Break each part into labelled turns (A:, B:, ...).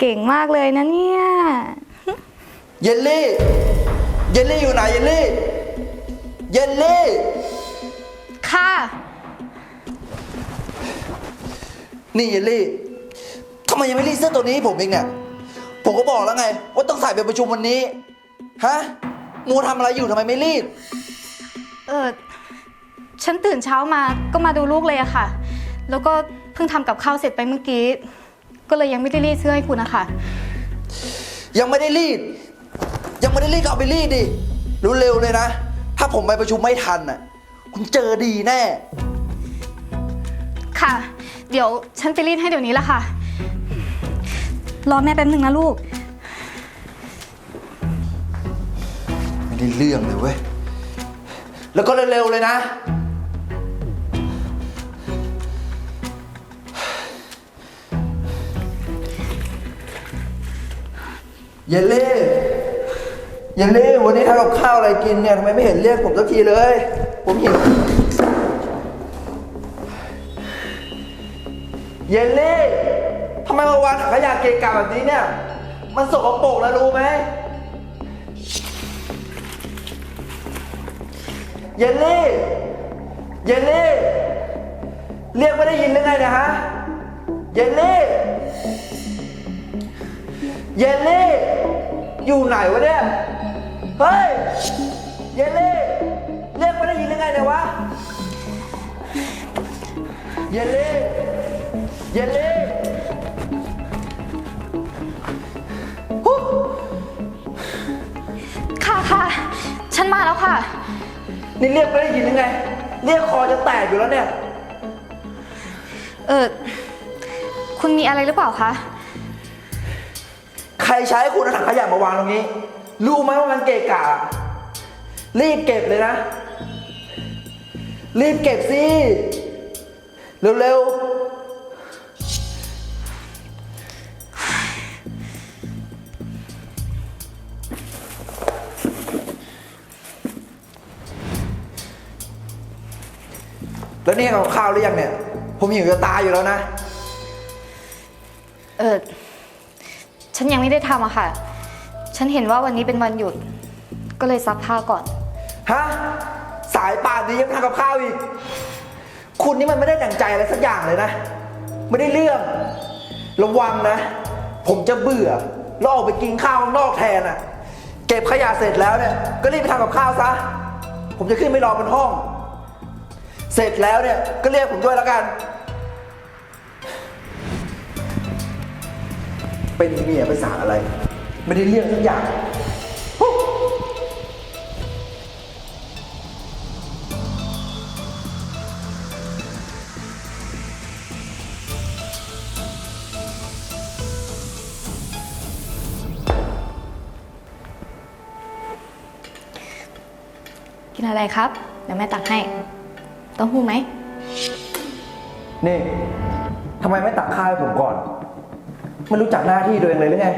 A: เก่งมากเลยนะเนี่ย
B: เยลลี่ เยลลี่อยู่ไหนเยลลี่ เยลลี่
A: ค่ะ
B: นี่เยลลี่ทำไมยังไม่รีดเสื้อตัวนี้ให้ผมเองเนี่ย ผมก็บอกแล้วไง ว่าต้องใส่ไปประชุมวันนี้ ฮะ มัวทำอะไรอยู่ทำไมไม่รีด
A: เออฉันตื่นเช้ามาก็มาดูลูกเลยอะค่ะ แล้วก็เพิ่งทำกับข้าวเสร็จไปเมื่อกี้ ก็เลยยังไม่ได้รีดเสื้อให้คุณนะคะ
B: ยังไม่ได้รีด ยังไม่ได้รีดก็เอาไปรีดดิรู้เร็วเลยนะ ถ้าผมไปประชุมไม่ทันน่ะ คุณเจอดีแน่
A: ค่ะ เดี๋ยวฉันไปรีดให้เดี๋ยวนี้ละค่ะ รอแม่แป๊บนึงนะลูก
B: ไม่ได้เรื่องเลยเว้ย แล้วก็เร็วๆเลยนะ เยลลี่เยลลี่วันนี้ทำกับข้าวอะไรกินเนี่ยทำไมไม่เห็นเรียกผมสักทีเลย ผมหิวเยลลี่ทำไมมาวางถังขยะเกะกะแบบนี้เนี่ย มันสกปรกแล้วรู้ไหมเยลลี่ เยลลี่ เรียกไม่ได้ยินหรือไงเนะฮะ เยลลี่ เยลลี่ อยู่ไหนวะเนี่ย เฮ้ย เยลลี่ เรียกไม่ได้ยินหรือไงเนี่ยวะ เยลลี่ เยลลี่ฮู้
A: ค่ะค่ะ ฉันมาแล้วค่ะ
B: นี่เรียกไม่ได้ยินหรือไง เรียกคอจะแตกอยู่แล้วเนี่ย
A: เออ คุณมีอะไรหรือเปล่าคะ
B: ใค รใช้ให้คุณเอาถังขยะมาวางตรงนี้ รู้ไหมว่ามันเกะกะ รีบเก็บเลยนะ รีบเก็บสิ เร็วๆ แล้วนี่เอาข้าวหรือยังเนี่ย ผมหิวจะตายอยู่แล้วนะ
A: เออ ฉันยังไม่ได้ทำอะค่ะ ฉันเห็นว่าวันนี้เป็นวันหยุด ก็เลยซักผ้าก่อน
B: ฮะ สายป่านนี้ยังทำกับข้าวอีก คุณนี่มันไม่ได้ดั่งใจอะไรสักอย่างเลยนะ ไม่ได้เรื่อง ระวังนะ ผมจะเบื่อแล้วออกไปกินข้าวข้างนอกแทนอะ่ะ เก็บขยะเสร็จแล้วเนี่ย ก็รีบไปทำกับข้าวซะ ผมจะขึ้นไปรอบนห้อง เสร็จแล้วเนี่ย ก็เรียกผมด้วยแล้วกัน เป็นเมียภาษาอะไร ไม่ได้เรื่องสักอย่าง
A: กินอะไรครับ เดี๋ยวแม่ตักให้เต้องหู้ไหม
B: นี่ทำไมไม่ตักข้าวให้ผมก่อน ไม่รู้จักหน้าที่ตัวเองเลยหรือไง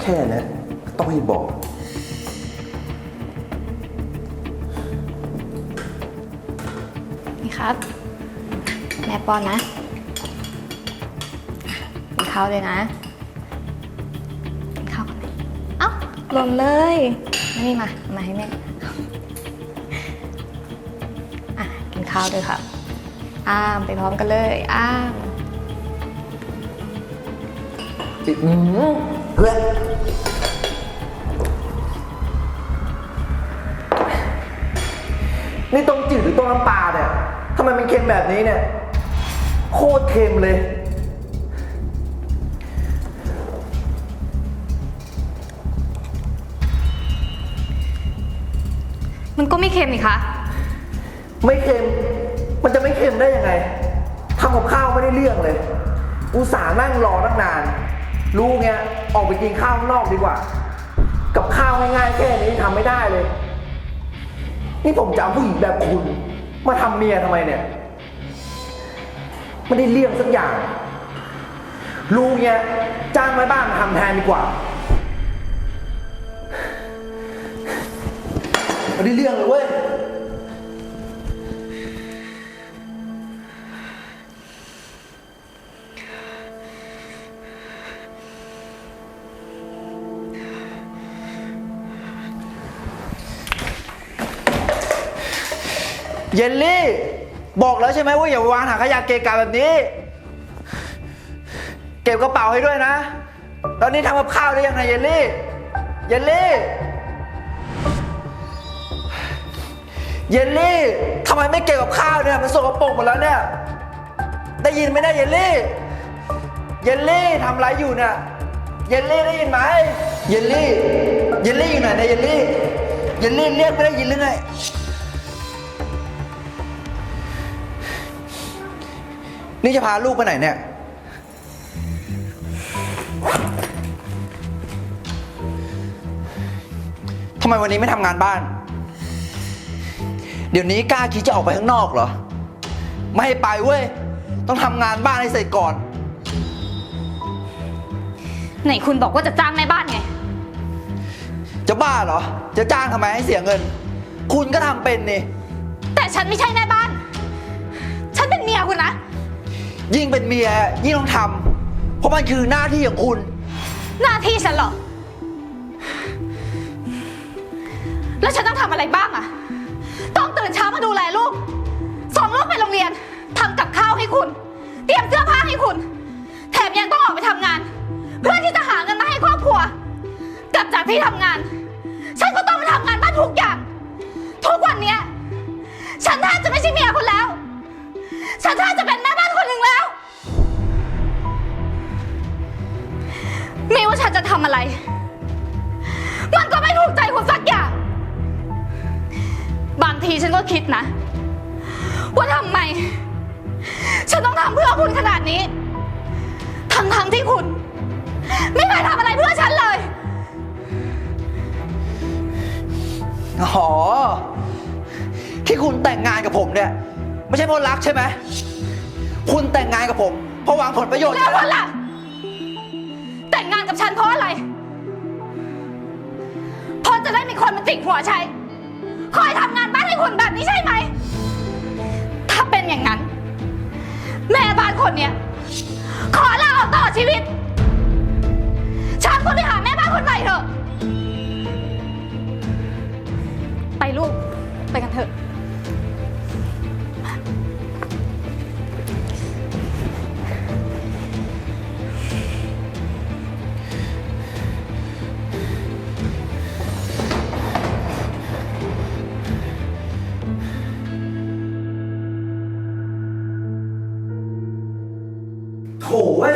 B: แค่นั้นต้องให้บอก
A: ครับ แม่ป้อนนะกินข้าวเลยนะกินข้าวกันไหมเอ้าหล่นเลยมานี่มามาให้แม่อะกินข้าวด้วยครับอ้ามไปพร้อมกันเลยอ้าม
B: ติดอืมเฮ้ยนี่ต้มจืดหรือต้มน้ำปลาเนี่ยทำ ไมมันเค็มแบบนี้เนี่ย โคตรเค็มเลย
A: มันก็ไม่เค็มนี่คะ
B: ไม่เค็ม มันจะไม่เค็มได้ยังไงทำกับข้าวไม่ได้เรื่องเลย อุตส่าห์นั่งรอตั้งนาน รู้เงี้ยออกไปกินข้าวข้างนอกดีกว่า กับข้าวง่ายๆแค่นี้ทำไม่ได้เลย นี่ผมจะเอาผู้หญิงแบบคุณ มาทำเมียทำไมเนี่ยไม่ได้เรื่องสักอย่าง ลูกเนี่ยจ้างแม่บ้านมาทำแทนดีกว่าไม่ได้เรื่องเลยเว้ย เยลลี่ บอกแล้วใช่ไหมว่าอย่าวางถังขยะเกะกะแบบนี้ เก็บกระเป๋าให้ด้วยนะ ตอนนี้ทำกับข้าวได้ยังไงเยลลี่ เยลลี่ เยลลี่ทำไมไม่เก็บกับข้าวเนี่ยมันสกปรกหมดแล้วเนี่ย ได้ยินไหมเนี่ยเยลลี่ เยลลี่ทำอะไรอยู่เนี่ย เยลลี่ได้ยินไหม เยลลี่ เยลลี่อยู่ไหนเนี่ยเยลลี่ เยลลี่เรียกไม่ได้ยินหรือไง นี่จะพาลูกไปไหนเนี่ย ทำไมวันนี้ไม่ทำงานบ้าน เดี๋ยวนี้กล้าคิดจะออกไปข้างนอกเหรอ ไม่ให้ไปเว้ย ต้องทำงานบ้านให้เสร็จก่อน
A: ไหนคุณบอกว่าจะจ้างแม่บ้านไง
B: จะบ้าเหรอ จะจ้างทำไมให้เสียเงิน คุณก็ทำเป็นนี่
A: แต่ฉันไม่ใช่แม่บ้าน ฉันเป็นเมียคุณนะ
B: ยิ่งเป็นเมียยิ่งต้องทำเพราะมันคือหน้าที่ของคุณ
A: หน้าที่ฉันเหรอ แล้วฉันต้องทำอะไรบ้างอะต้องตื่นเช้ามาดูแลลูก ส่งลูกไปโรงเรียนทำกับข้าวให้คุณ เตรียมเสื้อผ้าให้คุณ แถมยังต้องออกไปทำงาน เพื่อที่จะหาเงินมาให้ครอบครัว กลับจากที่ทำงาน ฉันก็ต้องมาทำงานบ้านทุกอย่าง ทุกวันเนี้ย ฉันแทบจะไม่ใช่เมียคุณแล้ว ฉันแทบจะเป็น ฉันจะทำอะไร มันก็ไม่ถูกใจคุณสักอย่าง บางทีฉันก็คิดนะ ว่าทำไม ฉันต้องทำเพื่อคุณขนาดนี้ ทั้งๆที่คุณ ไม่เคยทำอะไรเพื่อฉันเลย
B: อ๋อ ที่คุณแต่งงานกับผมเนี่ย ไม่ใช่เพราะรักใช่ไหม คุณแต่งงานกับผม เพราะหวังผลประโยชน์
A: แล้วคุณล่ะแต่งงาน กับฉันเพราะอะไร เพราะจะได้มีคนมาจิกหัวใช้คอยทำงานบ้านให้คุณแบบนี้ใช่ไหม ถ้าเป็นอย่างนั้น แม่บ้านคนเนี้ยขอลาออกตลอดชีวิต ฉันก็ไปหาแม่บ้านคนใหม่เถอะ ไปลูก ไปกันเถอะ
B: 走位